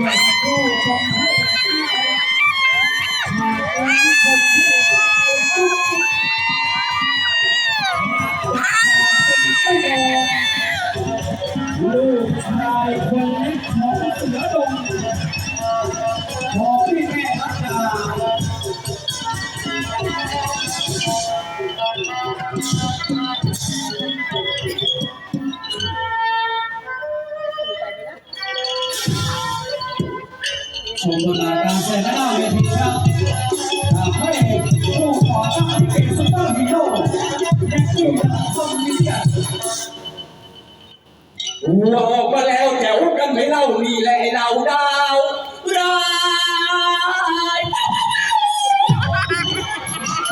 ลูกชายคนเล็กของเสือด ชมผลงานการแสดงหน้าเวทีครับจะเอกผู้ก่อตั้งเพจซุปเปอร์ฮีโร่แจ็คกี้คอมมิเนียนหัวออกมาแล้วแถวกันไม่เล่านี่แหละไอ้เราดาวร้าย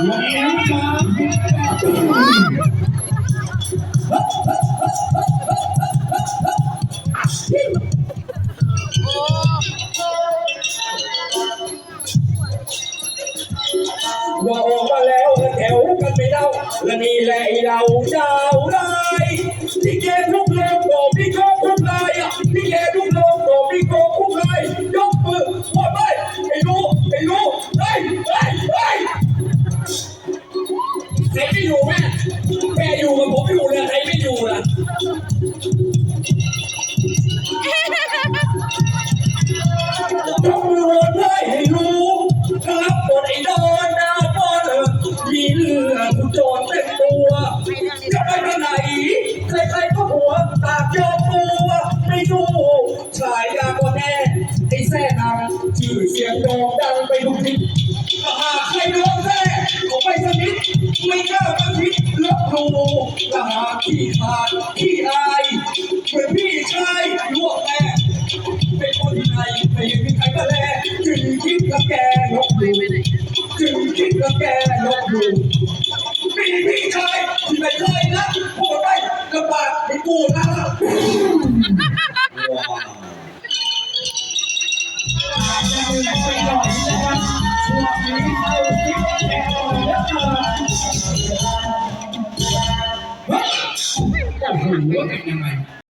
วันนี้มาหั ว่าออกมาแล้วแถวกันไม่เล่าและนี่แหละไอ้เราดาวร้ายที่เกทุกโลกโกพี่โกทุกลายอะที่เกทุกโลกโกพี่โกทุกลายยกมือหมดไปไอ้รู้ไอ้รู้เฮ้ยเฮ้ยเฮ้ยใครไม่อยู่แม่ ชื่อเสียงโด่งดังไปทุกทิศถ้าหากใครโดนแซ่ก็ไปสนิทไม่กล้ามาคิดลบหลู่ถ้าหากขี้ขาดขี้อายเหมือนพี่ชายลวกแม่เป็นคนที่ไหนไม่เห็นมีใครก็แลจึงคิดกับแกลบหลู่จึงคิดกับแกลบหลู่มีพี่ชายที่ไม่เคยนะพูดไปลำบากไม่กูนะ เฮ้ยโอ้โหเป็นยังไง